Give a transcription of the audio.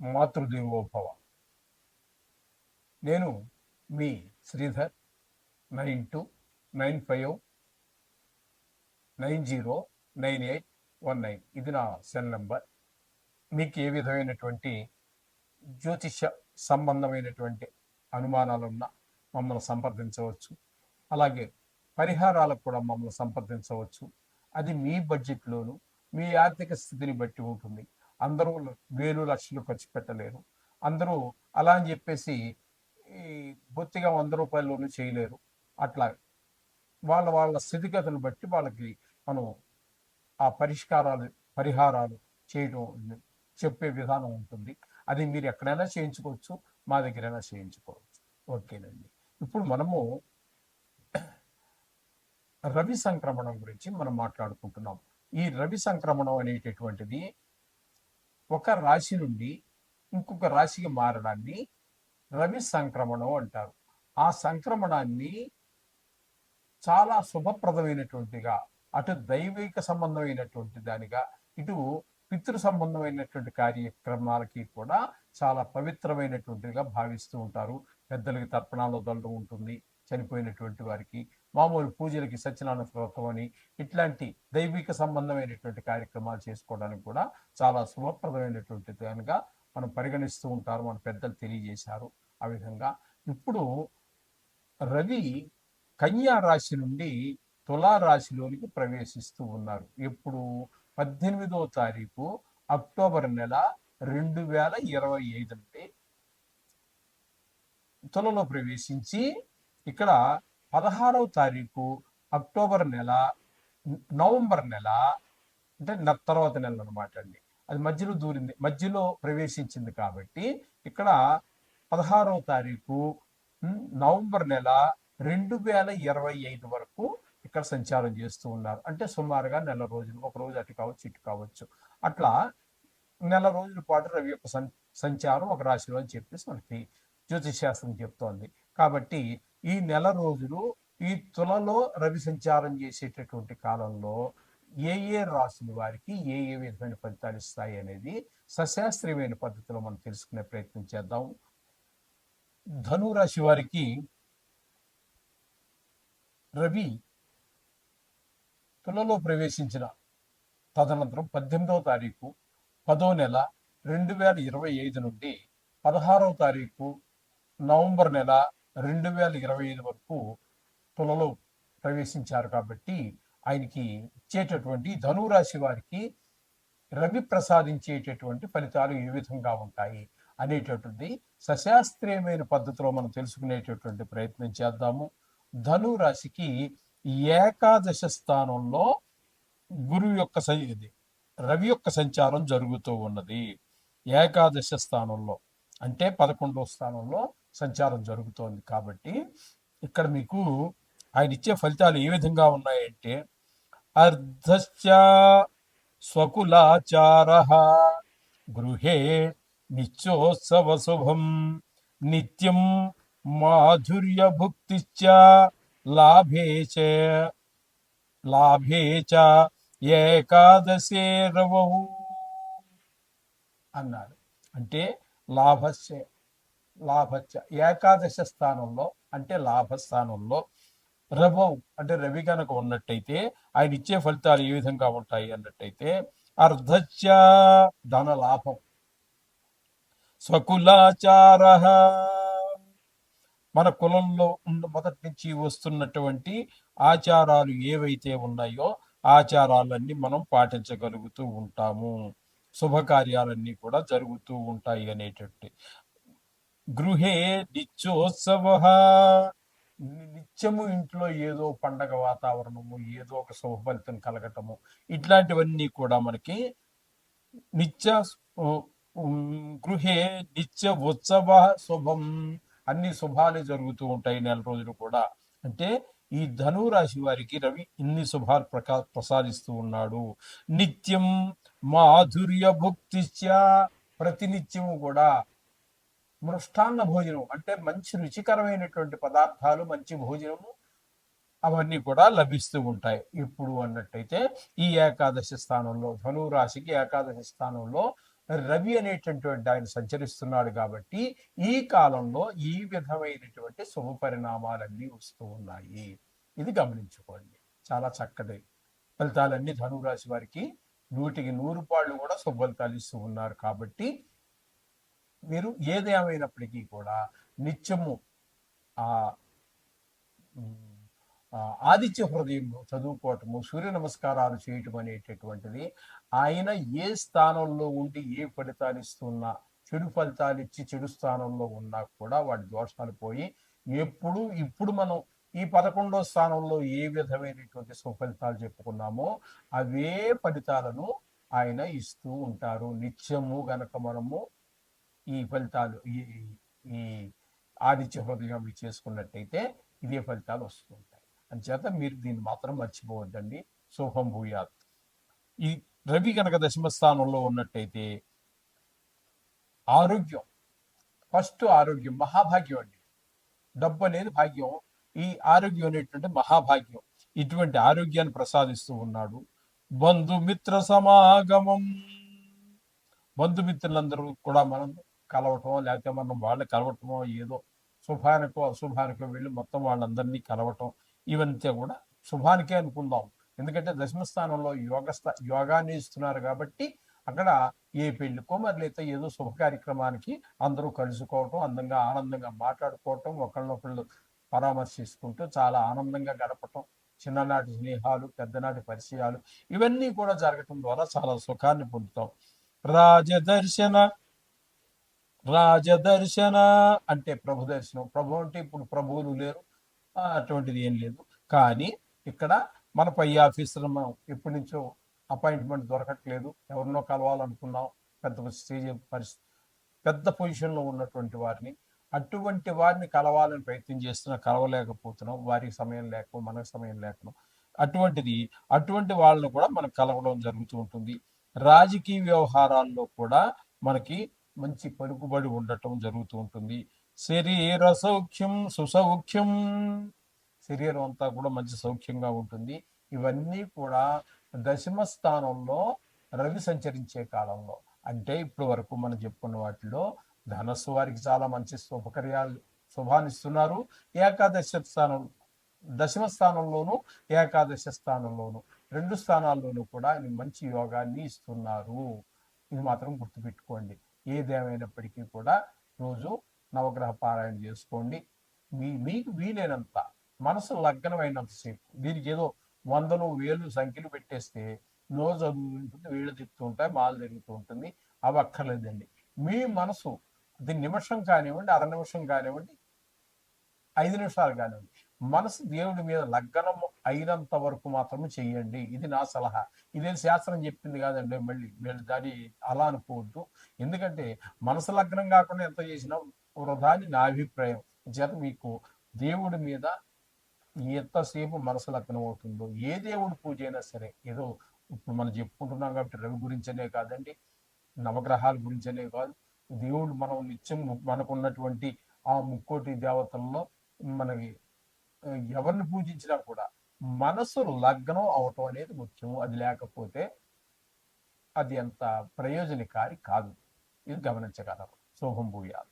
మాతృదేవోభవ. నేను మీ Sridhar nine two nine five nine zero nine eight one nine. ఇది నా cell number. మీకు ఏ విధమైనటువంటి జ్యోతిష సంబంధమైనటువంటి అనుమానాలున్నా మమ్మల్ని సంప్రదించవచ్చు. అలాగే పరిహారాలకు కూడా మమ్మల్ని సంప్రదించవచ్చు. అది మీ బడ్జెట్లోను మీ ఆర్థిక స్థితిని బట్టి ఉంటుంది. అందరూ వేలు లక్షలు ఖర్చు పెట్టలేరు. అందరూ అలా అని చెప్పేసి ఈ బొత్తిగా వంద రూపాయల్లోనూ చేయలేరు. అట్లా వాళ్ళ వాళ్ళ స్థితిగతులను బట్టి వాళ్ళకి మనం ఆ పరిష్కారాలు పరిహారాలు చేయడం చెప్పే విధానం ఉంటుంది. అది మీరు ఎక్కడైనా చేయించుకోవచ్చు మా దగ్గరైనా చేయించుకోవచ్చు. ఓకేనండి. ఇప్పుడు మనము రవి సంక్రమణం గురించి మనం మాట్లాడుకుంటున్నాం. ఈ రవి సంక్రమణం అనేటటువంటిది ఒక రాశి నుండి ఇంకొక రాశికి మారడాన్ని రవి సంక్రమణం అంటారు. ఆ సంక్రమణాన్ని చాలా శుభప్రదమైనటువంటిగా అటు దైవిక సంబంధమైనటువంటి దానిగా ఇటు పితృ సంబంధమైనటువంటి కార్యక్రమాలకి కూడా చాలా పవిత్రమైనటువంటిగా భావిస్తూ ఉంటారు. పెద్దలకి తర్పణాలు దొరడం ఉంటుంది. చనిపోయినటువంటి వారికి మామూలు పూజలకి సత్యనారాయణ వ్రతం అని ఇట్లాంటి దైవిక సంబంధమైనటువంటి కార్యక్రమాలు చేసుకోవడానికి కూడా చాలా శుభప్రదమైనటువంటి దానిగా మనం పరిగణిస్తూ ఉంటారు మన పెద్దలు తెలియజేశారు. ఆ విధంగా ఇప్పుడు రవి కన్యా రాశి నుండి తులా రాశిలోనికి ప్రవేశిస్తూ ఉన్నారు. ఇప్పుడు పద్దెనిమిదో తారీఖు అక్టోబర్ నెల రెండు వేల ఇరవై ఐదు నుండి తులలో ప్రవేశించి ఇక్కడ పదహారవ తారీఖు అక్టోబర్ నెల నవంబర్ నెల అంటే తర్వాత నెల అనమాట అండి. అది మధ్యలో దూరింది మధ్యలో ప్రవేశించింది కాబట్టి ఇక్కడ పదహారవ తారీఖు నవంబర్ నెల రెండు వేల ఇరవై ఐదు వరకు ఇక్కడ సంచారం చేస్తూ ఉన్నారు. అంటే సుమారుగా నెల రోజులు ఒక రోజు అటు కావచ్చు ఇటు కావచ్చు. అట్లా నెల రోజుల పాటు రవి యొక్క సం సంచారం ఒక రాశిలో అని చెప్పేసి మనకి జ్యోతిష్ శాస్త్రం చెప్తోంది. కాబట్టి ఈ నెల రోజులు ఈ తులలో రవి సంచారం చేసేటటువంటి కాలంలో ఏ ఏ రాశుల వారికి ఏ ఏ విధమైన ఫలితాలు ఇస్తాయి అనేది సశాస్త్రీయమైన పద్ధతిలో మనం తెలుసుకునే ప్రయత్నం చేద్దాం. ధను రాశి వారికి రవి తులలో ప్రవేశించిన తదనంతరం పద్దెనిమిదవ తారీఖు పదో నెల రెండు వేల ఇరవై ఐదు నుండి పదహారవ తారీఖు నవంబర్ నెల రెండు వేల ఇరవై ఐదు వరకు తులలో ప్రవేశించారు కాబట్టి ఆయనకి ఇచ్చేటటువంటి ధనురాశి వారికి రవి ప్రసాదించేటటువంటి ఫలితాలు ఏ విధంగా ఉంటాయి అనేటటువంటి సశాస్త్రీయమైన పద్ధతిలో మనం తెలుసుకునేటటువంటి ప్రయత్నం చేద్దాము. ధను రాశికి ఏకాదశ స్థానంలో గురువు యొక్క ఇది రవి యొక్క సంచారం జరుగుతూ ఉన్నది. ఏకాదశ స్థానంలో అంటే పదకొండవ స్థానంలో సంచారం జరుగుతోంది కాబట్టి ఇక్కడ మీకు ఆయన ఇచ్చే ఫలితాలు ఏ విధంగా ఉన్నాయంటే అర్ధశ్చ స్వకులాచార గృహే నిత్యోత్సవ శుభం నిత్యం మాధుర్య భుక్తిశ్చ లాభే చ లాభే చ ఏకాదశే రవౌ అన్నారు అంటే లాభస్య లాభస్య ఏకాదశ స్థానంలో అంటే లాభస్థానంలో రవౌ అంటే రవి కనుక ఉన్నట్టయితే ఆయన ఇచ్చే ఫలితాలు ఏ విధంగా ఉంటాయి అన్నట్టయితే అర్ధచ ధన లాభం. స్వకులాచార మన కులంలో ఉన్న మొదటి నుంచి వస్తున్నటువంటి ఆచారాలు ఏవైతే ఉన్నాయో ఆచారాలన్నీ మనం పాటించగలుగుతూ ఉంటాము. శుభకార్యాలన్నీ కూడా జరుగుతూ ఉంటాయి అనేటట్టు. గృహే నిత్యోత్సవ. నిత్యము ఇంట్లో ఏదో పండగ వాతావరణము ఏదో ఒక శుభఫలితం కలగటము ఇట్లాంటివన్నీ కూడా మనకి నిత్య గృహే నిత్య ఉత్సవ శుభం. అన్ని శుభాలు జరుగుతూ ఉంటాయి నెల రోజులు కూడా. అంటే ఈ ధను రాశి వారికి రవి ఇన్ని శుభాలు ప్రకా ప్రసాదిస్తూ ఉన్నాడు. నిత్యం మాధుర్య భుక్తిశ్చ ప్రతినిత్యము కూడా మృష్టాన్న భోజనం అంటే మంచి రుచికరమైనటువంటి పదార్థాలు మంచి భోజనము అవన్నీ కూడా లభిస్తూ ఉంటాయి. ఇప్పుడు అన్నట్టయితే ఈ ఏకాదశి స్థానంలో ధనురాశికి ఏకాదశి స్థానంలో రవి అనేటటువంటి ఆయన సంచరిస్తున్నాడు కాబట్టి ఈ కాలంలో ఈ విధమైనటువంటి శుభ పరిణామాలన్నీ వస్తూ ఉన్నాయి. ఇది గమనించుకోండి. చాలా చక్కటి ఫలితాలన్నీ ధనురాశి వారికి నూటికి నూరు పాళ్ళు కూడా శుభ ఫలితాలు ఇస్తూ ఉన్నారు కాబట్టి మీరు ఏదేమైనప్పటికీ కూడా నిత్యము ఆ ఆదిత్య హృదయం చదువుకోవటము సూర్య నమస్కారాలు చేయటం అనేటటువంటిది ఆయన ఏ స్థానంలో ఉండి ఏ ఫలితాలు ఇస్తున్నా చెడు ఫలితాలు ఇచ్చి చెడు స్థానంలో ఉన్నా కూడా వాటి దోషాలు పోయి ఎప్పుడు ఇప్పుడు మనం ఈ పదకొండో స్థానంలో ఏ విధమైనటువంటి సుఫలితాలు చెప్పుకున్నామో అవే ఫలితాలను ఆయన ఇస్తూ ఉంటారు. నిత్యము గనక మనము ఈ ఫలితాలు ఈ ఈ ఆదిత్య హృదయం చేసుకున్నట్టయితే ఇదే ఫలితాలు వస్తుంటాయి అంచేత మీరు దీన్ని మాత్రం మర్చిపోవద్దండి. శుభం భూయాత్. ఈ రవి కనుక దశమ స్థానంలో ఉన్నట్టయితే ఆరోగ్యం ఫస్ట్ ఆరోగ్యం మహాభాగ్యం అండి. డబ్బు అనేది భాగ్యం. ఈ ఆరోగ్యం అనేటువంటి మహాభాగ్యం. ఇటువంటి ఆరోగ్యాన్ని ప్రసాదిస్తూ ఉన్నాడు. బంధుమిత్ర సమాగమం. బంధుమిత్రులందరూ కూడా మనం కలవటం లేకపోతే మనం వాళ్ళు కలవటమో ఏదో శుభానికో అశుభానికో వెళ్ళి మొత్తం వాళ్ళందరినీ కలవటం ఇవంతా కూడా శుభానికే అనుకుందాం. ఎందుకంటే దశమ స్థానంలో యోగ యోగాన్ని ఇస్తున్నారు కాబట్టి అక్కడ ఏ పెళ్ళికో మరి లేకపోతే ఏదో శుభ కార్యక్రమానికి అందరూ కలుసుకోవటం అందంగా ఆనందంగా మాట్లాడుకోవటం ఒకళ్ళనొకళ్ళు పరామర్శించుకుంటూ చాలా ఆనందంగా గడపటం చిన్ననాటి స్నేహాలు పెద్దనాటి పరిచయాలు ఇవన్నీ కూడా జరగటం ద్వారా చాలా సుఖాన్ని పొందుతాం. రాజదర్శన రాజదర్శన అంటే ప్రభు దర్శనం. ప్రభు అంటే ఇప్పుడు ప్రభువులు లేరు. అటువంటిది ఏం లేదు. కానీ ఇక్కడ మన పై ఆఫీసర్ మనం ఎప్పటి నుంచో అపాయింట్మెంట్ దొరకట్లేదు. ఎవరినో కలవాలనుకున్నాం. పెద్ద స్టేజ్ పరిస్థితి పెద్ద పొజిషన్లో ఉన్నటువంటి వారిని అటువంటి వారిని కలవాలని ప్రయత్నం చేస్తున్నా కలవలేకపోతున్నాం. వారికి సమయం లేక మనకు సమయం లేకపోవడం అటువంటిది అటువంటి వాళ్ళని కూడా మనం కలవడం జరుగుతూ ఉంటుంది. రాజకీయ వ్యవహారాల్లో కూడా మనకి మంచి పలుకుబడి ఉండటం జరుగుతూ ఉంటుంది. శరీర సౌఖ్యం సుసౌఖ్యం శరీరం అంతా కూడా మంచి సౌఖ్యంగా ఉంటుంది. ఇవన్నీ కూడా దశమ స్థానంలో రవి సంచరించే కాలంలో. అంటే ఇప్పటి వరకు మనం చెప్పుకున్న వాటిలో ధనస్సు వారికి చాలా మంచి శుభకర్యాలు శుభాన్నిస్తున్నారు ఏకాదశ స్థానం దశమ స్థానంలోను ఏకాదశ స్థానంలోను రెండు స్థానాల్లోనూ కూడా మంచి యోగాన్ని ఇస్తున్నారు. ఇది మాత్రం గుర్తుపెట్టుకోండి. ఏదేమైనప్పటికీ కూడా రోజు నవగ్రహ పారాయణ చేసుకోండి. మీ మీకు వీలైనంత మనసు లగ్నమైనంతసేపు దీనికి ఏదో వందలు వేలు సంఖ్యలు పెట్టేస్తే రోజు ఉంటుంది వీళ్ళు తిప్పుతూ ఉంటాయి మాలు తిరుగుతూ ఉంటుంది అవి అక్కర్లేదండి మీ మనసు అది నిమిషం కానివ్వండి అర నిమిషం కానివ్వండి ఐదు నిమిషాలు కానివ్వండి మనసు దేవుడి మీద లగ్నం అయినంత వరకు మాత్రమే చెయ్యండి. ఇది నా సలహా. ఇదేం శాస్త్రం చెప్పింది కాదండి మళ్ళీ. వీళ్ళు దాన్ని అలా అనుకోవద్దు. ఎందుకంటే మనసు లగ్నం కాకుండా ఎంత చేసినా వృధా అని నా అభిప్రాయం. చేత మీకు దేవుడి మీద ఎంతసేపు మనసు లగ్నం అవుతుందో ఏ దేవుడు పూజ అయినా సరే ఏదో ఇప్పుడు మనం చెప్పుకుంటున్నాం కాబట్టి రవి గురించనే కాదండి నవగ్రహాల గురించనే కాదు. దేవుడు మనం నిత్యం మనకున్నటువంటి ఆ ముక్కోటి దేవతల్లో మనకి ఎవరిని పూజించినా కూడా మనసు లగ్నం అవటం అనేది ముఖ్యం అది లేకపోతే అది అంత ప్రయోజనకారి కాదు. ఇది గమనించగలరు శుభం భూయాలు